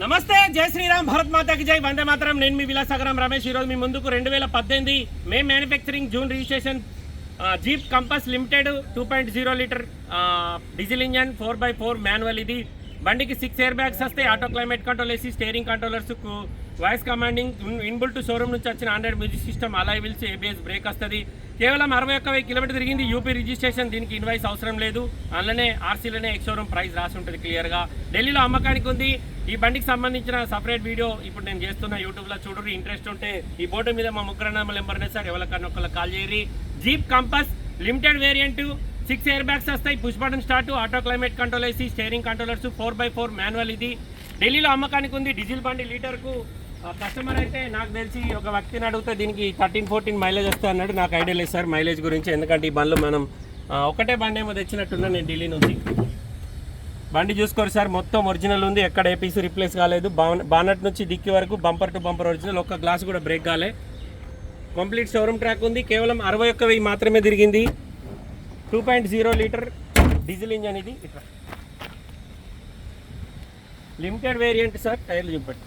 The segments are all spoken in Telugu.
నమస్తే జై శ్రీరామ్ భారత్ మాతాకి జై. వందే మాతరం. నేను మీ విలాసాగరం రమేష్. ఈరోజు మీ ముందుకు రెండు వేల పద్దెనిమిది May manufacturing June registration Jeep Compass limited two point zero litre diesel engine four by four manual ఇది. బండికి సిక్స్ ఎయిర్ బ్యాగ్స్ వస్తాయి. ఆటో క్లైమేట్ కంట్రోల్ వేసి steering controllers voice commanding inbuilt showroom నుంచి వచ్చిన hundred music system alloy wheels ABS brake వస్తుంది. కేవలం అరవై ఒక్క వెయ్యి కిలోమీటర్ తిరిగింది యూపీ రిజిస్ట్రేషన్. దీనికి ఇన్వాయిస్ అవసరం లేదు. అందులోనే ఆర్సీలోనే ఎక్స్షోరూమ్ ప్రైస్ రాసి ఉంటుంది క్లియర్గా. ఢిల్లీలో అమ్మకానికి ఉంది. ఈ బండికి సంబంధించిన సపరేట్ వీడియో ఇప్పుడు నేను చేస్తున్న. యూట్యూబ్లో చూడరు. ఇంట్రెస్ట్ ఉంటే ఈ బోర్డు మీద మా ముగ్గురు నెంబర్ సార్. ఎవరికన్నా ఒకళ్ళు call చేయరి Jeep Compass limited variant. Six air bags వస్తాయి. Push button start. Auto climate control వేసి steering controllers four by four manual ఇది. ఢిల్లీలో అమ్మకానికి ఉంది. డీజిల్ బండి లీటర్కు కస్టమర్ అయితే నాకు తెలిసి ఒక వ్యక్తిని అడిగితే దీనికి థర్టీన్ ఫోర్టీన్ మైలేజ్ వస్తా అన్నాడు. నాకు ఐడియా లేదు సార్ మైలేజ్ గురించి. ఎందుకంటే ఈ బండ్లు మనం ఒకటే బండి ఏమో తెచ్చినట్టున్నా నేను ఢిల్లీ నుంచి. బండి చూసుకోరు సార్. మొత్తం ఒరిజినల్ ఉంది. ఎక్కడ ఏపీసీ రిప్లేస్ కాలేదు. బానట్ నుంచి డిక్కి వరకు బంపర్ టు బంపర్ ఒరిజినల్ ఒక్క గ్లాస్ కూడా బ్రేక్ కాలే. కంప్లీట్ షోరూమ్ ట్రాక్ ఉంది. కేవలం అరవై ఒక్క వెయ్యి మాత్రమే తిరిగింది. Two point zero litre diesel engine ఇది. Limited variant sir. టైర్లు చూపెట్టి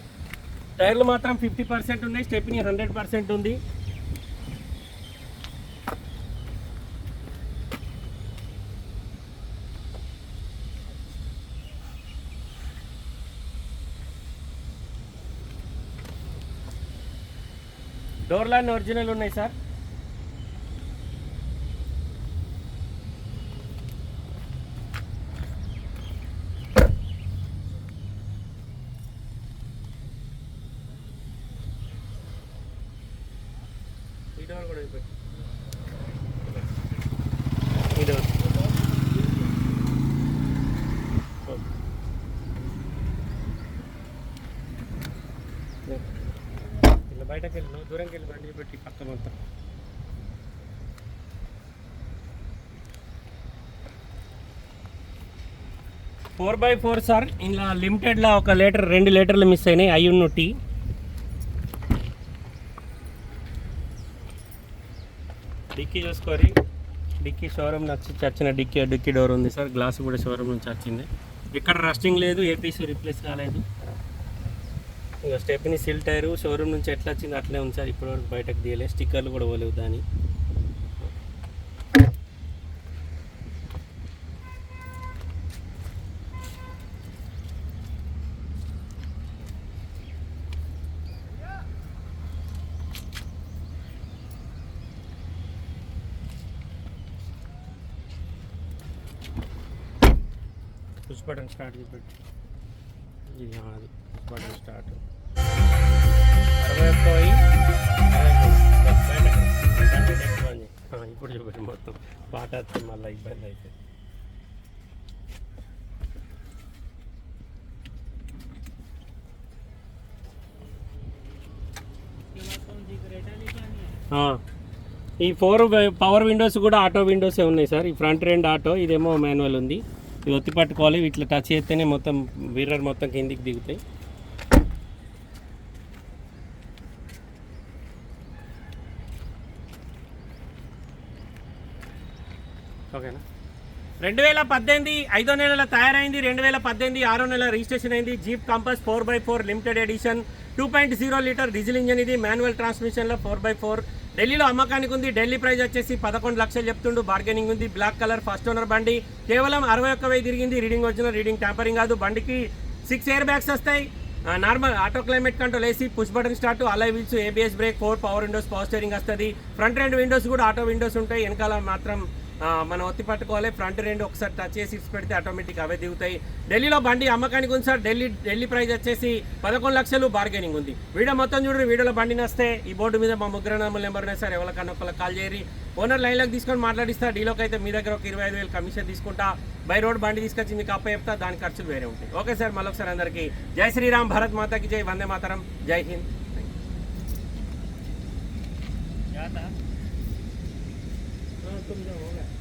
టైర్లు మాత్రం ఫిఫ్టీ పర్సెంట్ ఉన్నాయి స్టెప్ని హండ్రెడ్ పర్సెంట్ ఉంది. డోర్ లైన్ ఒరిజినల్ ఉన్నాయి సార్ ఈ డోర్ కూడా చూపెట్టు. ఈ డోర్ ఇలా బయటకు వెళ్ళి దూరంకి వెళ్ళి బండి పెట్టి పక్కన అంతా ఫోర్ బై ఫోర్ సార్ ఇలా లిమిటెడ్లో ఒక లీటర్ రెండు లీటర్లు మిస్ అయినాయి అయ్యున్న టీ. డిక్కీ చూసుకోరి. డిక్కీ షోరూమ్ నుంచి వచ్చిన డిక్కీ డిక్కీ డోర్ ఉంది సార్. గ్లాస్ కూడా షోరూమ్ నుంచి వచ్చింది. ఇక్కడ రస్టింగ్ లేదు ఏపీసీ రిప్లేస్ కాలేదు. ఇక స్టెప్ని సిల్ టైరు షోరూమ్ నుంచి ఎట్లా వచ్చింది అట్లే ఉంది సార్. ఇప్పటివరకు బయటకు తీయలేదు స్టిక్కర్లు కూడా పోలేవు దాని. పుష్ బటన్ స్టార్ట్ చెప్పండి ఇది ఆ, అది పుష్ బటన్ స్టార్ట్. అరవై ఒక్క ఇప్పుడు చూపెట్టి మొత్తం. పాట వస్తే మళ్ళీ ఇబ్బంది అయితే ఈ ఫోర్ పవర్ విండోస్ కూడా ఆటో విండోసే ఉన్నాయి సార్. ఈ ఫ్రంట్ రెండు ఆటో ఇదేమో మాన్యువల్ ఉంది. ఇవి ఒత్తి పట్టుకోవాలి. ఇట్లా టచ్ చేస్తేనే మొత్తం విర్రర్ మొత్తం కిందికి దిగుతాయి. ఓకేనా? రెండు వేల పద్దెనిమిది ఐదో నెలల తయారైంది. రెండు వేల పద్దెనిమిది ఆరో నెల రిజిస్ట్రేషన్ అయింది. Jeep Compass four by four limited edition. Two point zero litre diesel engine ఇది. మాన్యువల్ ట్రాన్స్మిషన్లో ఫోర్ బై ఫోర్ ఢిల్లీలో అమ్మకానికి ఉంది. ఢిల్లీ ప్రైస్ వచ్చేసి పదకొండు లక్షలు చెప్తుండు. బార్గెనింగ్ ఉంది. బ్లాక్ కలర్ ఫస్ట్ ఓనర్ బండి. కేవలం అరవై ఒక్క వెయ్యి తిరిగింది. రీడింగ్ వచ్చిన రీడింగ్ ట్యాంపరింగ్ కాదు. బండికి సిక్స్ ఎయిర్ బ్యాగ్స్ వస్తాయి. నార్మల్ ఆటో క్లైమేట్ కంట్రోల్ వేసి push button start alloy wheels ABS brake four power windows power steering వస్తుంది. ఫ్రంట్ రెండు విండోస్ కూడా ఆటో విండోస్ ఉంటాయి. వెనకాల మాత్రం మనం ఒత్తి పట్టుకోవాలి ఫ్రంట్ రెండు ఒకసారి టచ్ చేసి ఇచ్చి పెడితే ఆటోమేటిక్ అవే దిగుతాయి ఢిల్లీలో బండి అమ్మకానికి ఉంది సార్ ఢిల్లీ ఢిల్లీ ప్రైస్ వచ్చేసి పదకొండు లక్షలు బార్గెనింగ్ ఉంది వీడియో మొత్తం చూడండి వీడియోలో బండి నస్తే ఈ బోర్డు మీద మా ముగ్గురు నెంబర్ నెంబర్ ఉన్నాయి సార్ ఎవరికన్నా ఒకళ్ళకి కాల్ చేయరి ఓనర్ లైన్లోకి తీసుకొని మాట్లాడిస్తా డీలోకి అయితే మీ దగ్గర ఒక ఇరవై ఐదు వేలు కమిషన్ తీసుకుంటా బై రోడ్ బండి తీసుకొచ్చి మీకు అప్ప చెప్తా దాని ఖర్చులు వేరే ఉంటాయి ఓకే సార్ మళ్ళొకసారి అందరికీ జై శ్రీరామ్ భారత్ మాతాకి జై వందే మాతరం జై హింద్ हाँ, तुम जाओ होगा